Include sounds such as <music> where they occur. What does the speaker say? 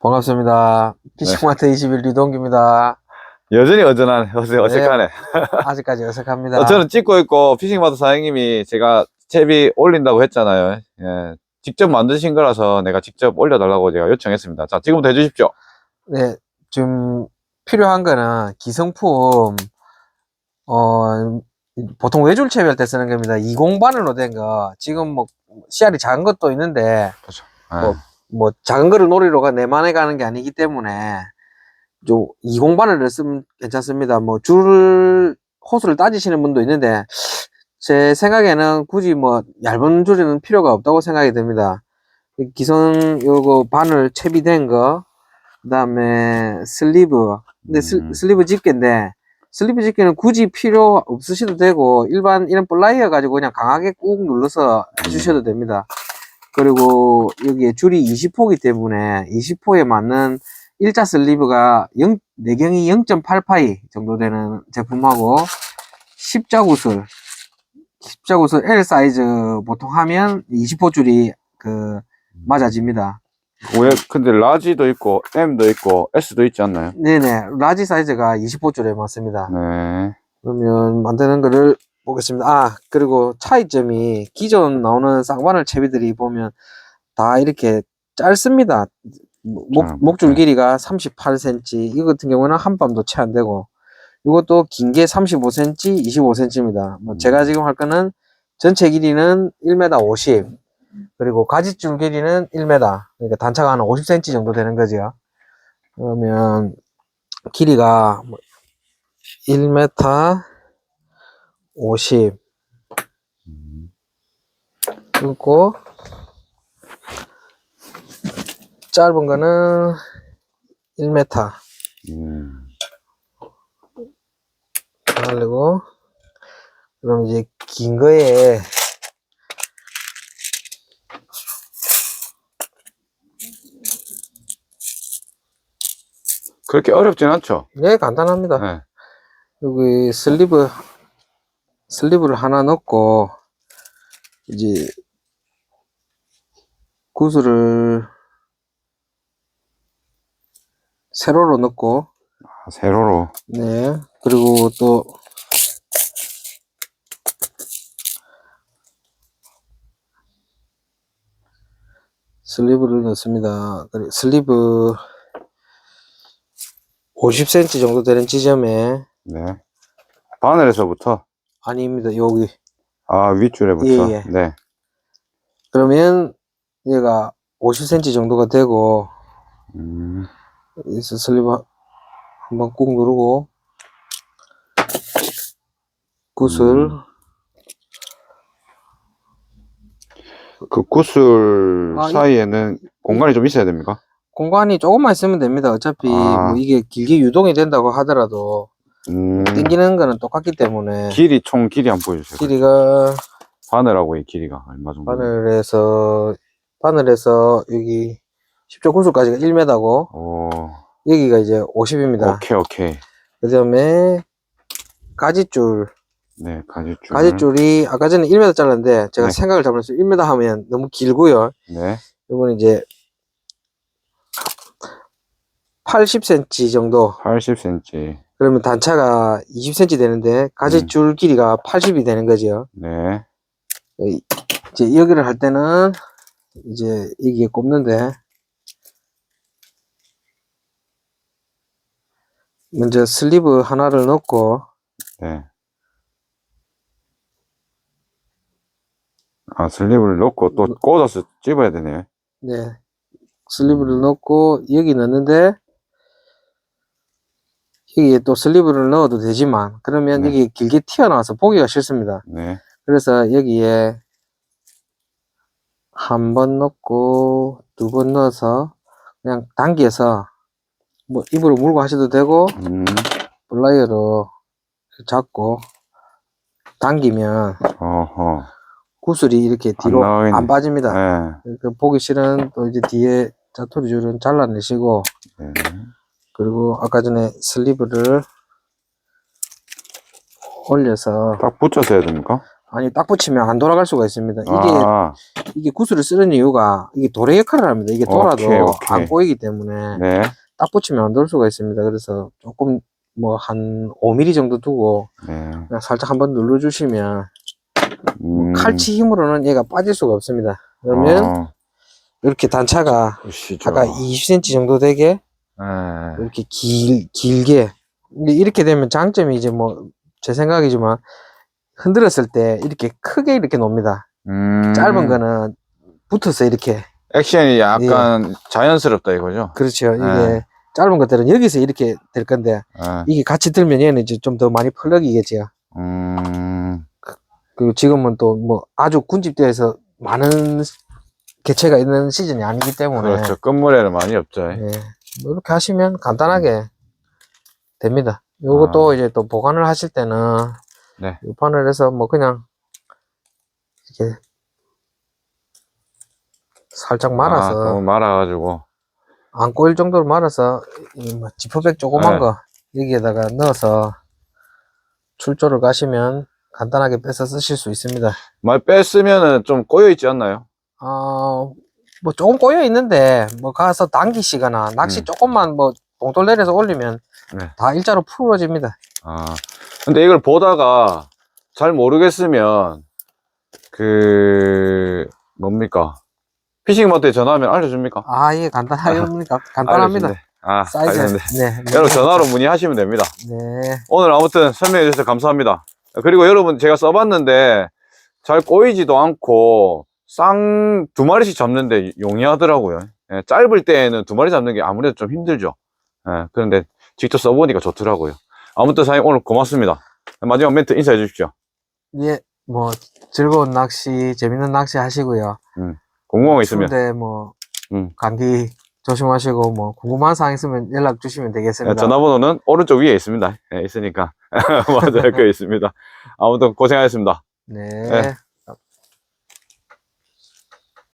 반갑습니다. 피싱마트 21 류동기입니다. 여전히 어전한, 어색, 어색하네. 아직까지 어색합니다. 어, 저는 찍고 있고, 피싱마트 사장님이 제가 채비 올린다고 했잖아요. 예. 직접 만드신 거라서 내가 직접 올려달라고 제가 요청했습니다. 자, 지금부터 해주십시오. 네, 좀 필요한 거는 기성품, 어, 보통 외줄 채비할 때 쓰는 겁니다. 20 바늘로 된 거. 지금 뭐, 씨알이 작은 것도 있는데, 예. 어. 뭐, 작은 거를 노리러가 내만에 가는 게 아니기 때문에, 좀, 20 바늘을 쓰면 괜찮습니다. 뭐, 줄, 호수를 따지시는 분도 있는데, 제 생각에는 굳이 뭐, 얇은 줄에는 필요가 없다고 생각이 듭니다. 이 기성, 요거 바늘 채비된 거, 그 다음에 슬리브. 근데 슬, 음. 슬리브 집게인데, 슬리브 집게는 굳이 필요 없으셔도 되고, 일반 이런 플라이어 가지고 그냥 강하게 꾹 눌러서 해주셔도 됩니다. 그리고 여기에 줄이 20호기 때문에 20호에 맞는 일자 슬리브가 0, 내경이 0.8파이 정도 되는 제품하고 십자 구슬, 십자 구슬 L 사이즈 보통 하면 20호 줄이 그 맞아집니다. 왜, 근데 라지도 있고, M도 있고, S도 있지 않나요? 네네, 라지 사이즈가 20호 줄에 맞습니다. 네. 그러면 만드는 거를 보겠습니다. 아, 그리고 차이점이 기존 나오는 쌍바늘 채비들이 보면 다 이렇게 짧습니다. 목, 아, 목줄 네. 길이가 38cm. 이거 같은 경우는 한 뼘도 채 안 되고, 이것도 긴 게 35cm, 25cm입니다. 뭐 음. 제가 지금 할 거는 전체 길이는 1m 50, 그리고 가지줄 길이는 1m. 그러니까 단차가 한 50cm 정도 되는 거죠. 그러면 길이가 뭐 1m 50 음. 그리고 짧은 거는 1m 음. 그리고 그럼 이제 긴 거에 그렇게 어렵진 않죠? 네 간단합니다 네. 여기 슬리브 슬리브를 하나 넣고 이제 구슬을 세로로 넣고 아, 세로로. 네 그리고 또 슬리브를 넣습니다. 슬리브 50cm 정도 되는 지점에 네. 바늘에서부터, 아닙니다. 여기 아, 윗줄에부터. 예, 예. 네. 그러면 얘가 50cm 정도가 되고 음. 슬리브 한- 한번 꾹 누르고 구슬 음. 그 구슬 아, 이- 사이에는 공간이 좀 있어야 됩니까? 공간이 조금만 있으면 됩니다. 어차피 아. 뭐 이게 길게 유동이 된다고 하더라도 음. 당기는 거는 똑같기 때문에 길이, 총 길이 한번 보여주세요. 길이가 바늘하고 이 길이가 얼마 정도? 바늘에서 바늘에서 여기 10조 구슬까지가 1m고 오, 여기가 이제 50입니다. 오케이, 오케이. 그 다음에 가지줄 네, 가지줄. 가지줄이 아까 전에 1m 잘랐는데 제가 네. 생각을 잘못했어요. 1m 하면 너무 길고요. 네. 이거는 이제 80cm 정도. 80cm. 그러면 단차가 20cm 되는데 가지줄 음. 길이가 80이 되는 거죠. 네. 이- 이제 여기를 할 때는 이제 여기에 꼽는데 먼저 슬리브 하나를 넣고 네. 아, 슬립을 넣고 또 꽂아서 집어야 되네요. 네 슬리브를 넣고 여기 넣는데 여기에 또 슬리브를 넣어도 되지만 그러면 네. 여기 길게 튀어나와서 보기가 싫습니다. 네. 그래서 여기에 한 번 넣고 두 번 넣어서 그냥 당겨서 뭐 입으로 물고 하셔도 되고 음, 플라이어로 잡고 당기면 어허. 구슬이 이렇게 뒤로 나가겠네. 안 빠집니다. 네. 그 보기 싫은 또 이제 뒤에 자투리 줄은 잘라내시고 네. 그리고 아까 전에 슬리브를 올려서 딱 붙여서 해야 됩니까? 아니 딱 붙이면 안 돌아갈 수가 있습니다. 이게 아, 이게 구슬을 쓰는 이유가 이게 돌의 역할을 합니다. 이게 돌아도 오케이, 오케이. 안 꼬이기 때문에 네. 딱 붙이면 안 돌 수가 있습니다. 그래서 조금 뭐 한 5mm 정도 두고 네. 그냥 살짝 한번 눌러주시면 음, 칼치 힘으로는 얘가 빠질 수가 없습니다. 그러면 어, 이렇게 단차가 보시죠. 아까 20cm 정도 되게 네. 이렇게 길, 길게 이렇게 되면 장점이 이제 뭐 제 생각이지만 흔들었을 때 이렇게 크게 이렇게 놉니다. 음, 짧은 거는 붙어서 이렇게 액션이 약간 자연스럽다 이거죠. 그렇죠. 이게 네. 짧은 것들은 여기서 이렇게 될 건데 네. 이게 같이 들면 얘는 이제 좀 더 많이 펄럭이겠지요. 음, 그리고 지금은 또 뭐 아주 군집대에서 많은 개체가 있는 시즌이 아니기 때문에 그렇죠. 끝물에는 많이 없죠. 예, 뭐 이렇게 하시면 간단하게 됩니다. 요것도 이제 또 보관을 하실 때는 아. 네. 요 판을 해서 뭐 그냥 이렇게 살짝 말아서 아, 너무 말아가지고. 안 꼬일 정도로 말아서 이뭐 지퍼백 조그만 네. 거 여기에다가 넣어서 출조를 가시면 간단하게 빼서 쓰실 수 있습니다. 많이 뺐으면은 좀 꼬여 있지 않나요? 어, 뭐 조금 꼬여 있는데 뭐 가서 당기시거나 낚시 음. 조금만 뭐 봉돌 내려서 올리면 네. 다 일자로 풀어집니다. 아, 근데 이걸 보다가 잘 모르겠으면 그 뭡니까? 피싱 마트에 전화하면 알려줍니까? 아, 예, 간단합니다. 간단합니다. 알려주네. 아, 사이즈. 알겠는데. 네. 네. 여러분 전화로 문의하시면 됩니다. 네. 오늘 아무튼 설명해 주셔서 감사합니다. 그리고 여러분 제가 써봤는데 잘 꼬이지도 않고 쌍 두 마리씩 잡는데 용이하더라고요. 예, 짧을 때에는 두 마리 잡는 게 아무래도 좀 힘들죠. 예, 그런데 직접 써보니까 좋더라고요. 아무튼 사장님 오늘 고맙습니다. 마지막 멘트 인사해 주십시오. 예, 뭐 즐거운 낚시, 재밌는 낚시 하시고요. 궁금한 거 있으면 추운데 뭐 음. 감기 조심하시고 뭐 궁금한 사항 있으면 연락 주시면 예, 되겠습니다. 전화번호는 오른쪽 위에 있습니다. 예, 있으니까 <laughs> 맞아요. 그 있습니다. 아무튼 고생하셨습니다. 네. 네.